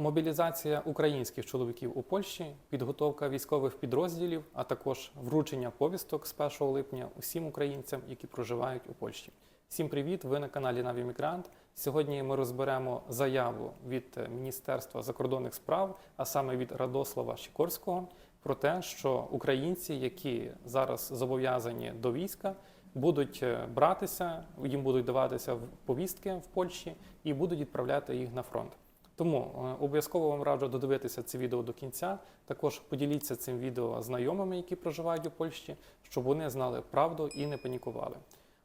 Мобілізація українських чоловіків у Польщі, підготовка військових підрозділів, а також вручення повісток з 1 липня усім українцям, які проживають у Польщі. Всім привіт! Ви на каналі Навімігрант. Сьогодні ми розберемо заяву від Міністерства закордонних справ, а саме від Радослава Шікорського, про те, що українці, які зараз зобов'язані до війська, будуть е, братися, їм будуть даватися повістки в Польщі і будуть відправляти їх на фронт. Тому е, обов'язково вам раджу додивитися це відео до кінця. Також поділіться цим відео знайомими, які проживають у Польщі, щоб вони знали правду і не панікували.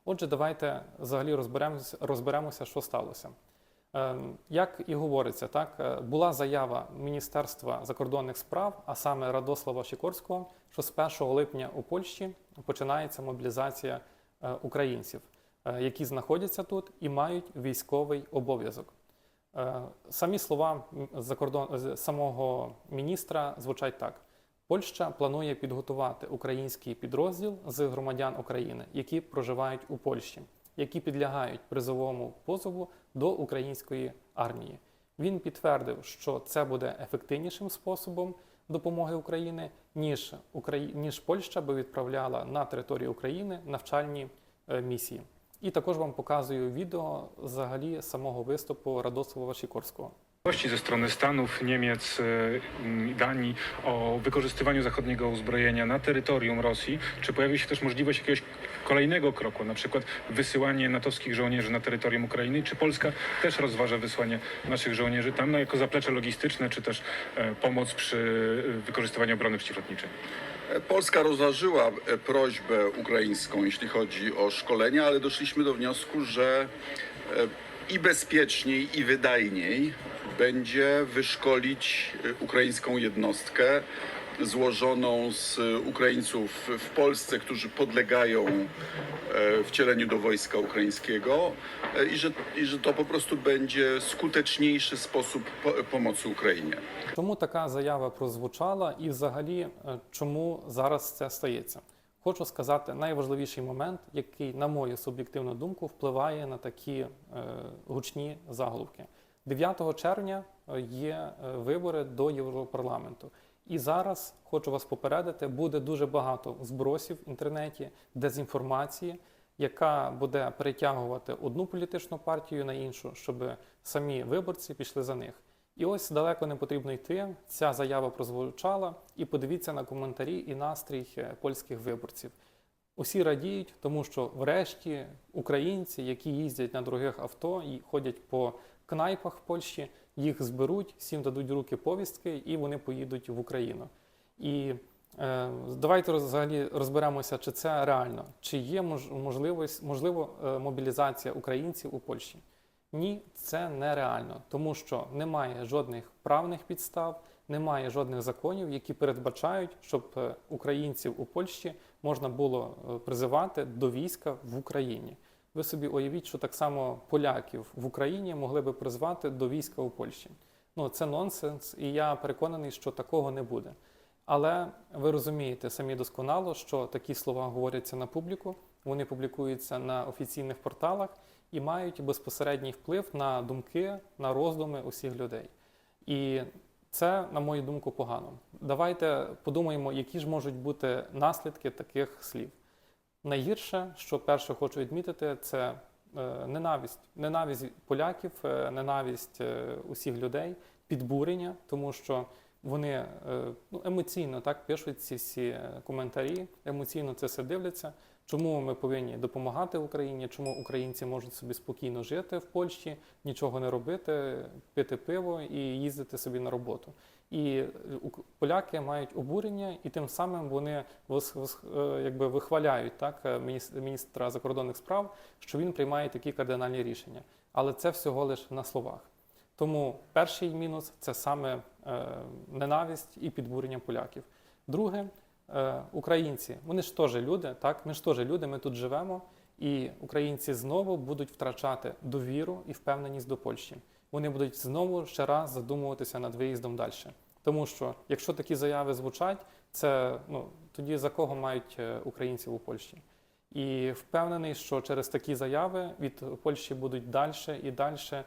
Отже, давайте взагалі розберемося, розберемося, що сталося. Е, Як і говориться, так е, була заява Міністерства закордонних справ, а саме Радослава Шікорського, що з 1 липня у Польщі починається мобілізація українців, які знаходяться тут і мають військовий обов'язок. Е, Самі слова закордон... самого міністра звучать так: Польща планує підготувати український підрозділ з громадян України, які проживають у Польщі, які підлягають призовому позову до української армії. Він підтвердив, що це буде ефективнішим способом допомоги України, ніж Украї... ніж Польща би відправляла на територію України навчальні е, місії. І також вам показую відео взагалі самого виступу Радослава Шікорського. Wątpliwości ze strony Stanów, Niemiec e, i Danii o wykorzystywaniu zachodniego uzbrojenia na terytorium Rosji, czy pojawi się też możliwość jakiegoś kolejnego kroku, na przykład wysyłanie natowskich żołnierzy na terytorium Ukrainy, czy Polska też rozważa wysłanie naszych żołnierzy tam no, jako zaplecze logistyczne, czy też e, pomoc przy e, wykorzystywaniu obrony przeciwlotniczej? Polska rozważyła e, prośbę ukraińską, jeśli chodzi o szkolenia, ale doszliśmy do wniosku, że i bezpieczniej, i wydajniej będzie wyszkolić e, ukraińską jednostkę złożoną z Ukraińców w Polsce, którzy podlegają e, wcieleniu do wojska ukraińskiego e, i że, i że to po prostu będzie skuteczniejszy sposób pomocy Ukrainie. Чому така заява прозвучала, і взагалі е, чому зараз це стається? Хочу сказати найважливіший момент, який, на мою суб'єктивну думку, впливає на такі е, гучні заголовки. 9 червня е, є е, вибори до Європарламенту. І зараз хочу вас попередити, буде дуже багато збросів в інтернеті, дезінформації, яка буде перетягувати одну політичну партію на іншу, щоб самі виборці пішли за них. І ось далеко не потрібно йти. Ця заява прозвучала, і подивіться на коментарі і настрій е, польських виборців. Усі радіють, тому що врешті українці, які їздять на дорогих авто і ходять по кнайпах в Польщі, їх зберуть, всім дадуть руки повістки, і вони поїдуть в Україну. І е, давайте взагалі розберемося, чи це реально, чи є мож, можливість, можливо, е, мобілізація українців у Польщі. Ні, це нереально, тому що немає жодних правних підстав, немає жодних законів, які передбачають, щоб е, українців у Польщі можна було е, призивати до війська в Україні. Ви собі уявіть, що так само поляків в Україні могли би призвати до війська у Польщі. Ну це нонсенс, і я переконаний, що такого не буде. Але ви розумієте самі досконало, що такі слова говоряться на публіку, вони публікуються на офіційних порталах і мають безпосередній вплив на думки, на роздуми усіх людей. І це, на мою думку, погано. Давайте подумаємо, які ж можуть бути наслідки таких слів. Найгірше, що перше хочу відмітити, це е, ненависть. Ненависть поляків, е, ненависть е, усіх людей, підбурення, тому що вони ну, емоційно так пишуть ці всі коментарі, емоційно це все дивляться. Чому ми повинні допомагати Україні? Чому українці можуть собі спокійно жити в Польщі, нічого не робити, пити пиво і їздити собі на роботу? І е, поляки мають обурення, і тим самим вони е, якби вихваляють так е, міністра закордонних справ, що він приймає такі кардинальні рішення. Але це всього лише на словах. Тому перший мінус це саме ненависть і підбурення поляків. Друге, українці, вони ж теж люди, так? Ми ж теж люди, ми тут живемо, і українці знову будуть втрачати довіру і впевненість до Польщі. Вони будуть знову ще раз задумуватися над виїздом далі. Тому що якщо такі заяви звучать, це ну тоді за кого мають е, українців у Польщі? І впевнений, що через такі заяви від Польщі будуть далі і далі е,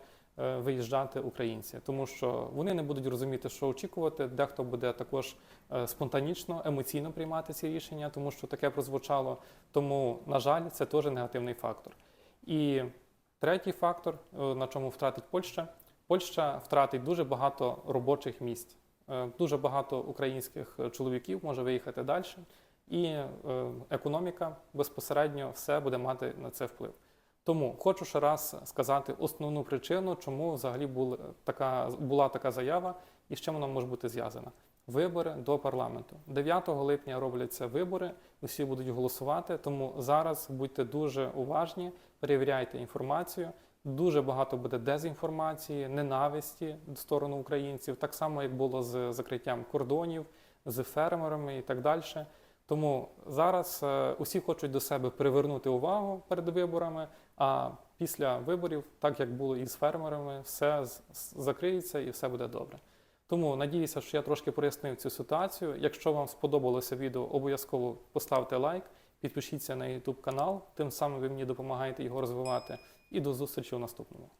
виїжджати українці, тому що вони не будуть розуміти, що очікувати. Дехто буде також е, спонтанічно, емоційно приймати ці рішення, тому що таке прозвучало. Тому, на жаль, це теж негативний фактор. І третій фактор, е, на чому втратить Польща, Польща втратить дуже багато робочих місць. Е, Дуже багато українських чоловіків може виїхати далі, і е, економіка безпосередньо все буде мати на це вплив. Тому хочу ще раз сказати основну причину, чому взагалі була така, була така заява і з чим вона може бути зв'язана. Вибори до парламенту. 9 липня робляться вибори, усі будуть голосувати. Тому зараз будьте дуже уважні, перевіряйте інформацію. Дуже багато буде дезінформації, ненависті в сторону українців, так само як було з закриттям кордонів, з фермерами і так далі. Тому зараз е, усі хочуть до себе привернути увагу перед виборами. А після виборів, так як було і з фермерами, все з- закриється і все буде добре. Тому надіюся, що я трошки прояснив цю ситуацію. Якщо вам сподобалося відео, обов'язково поставте лайк, підпишіться на YouTube канал, тим самим ви мені допомагаєте його розвивати. І до зустрічі у наступному.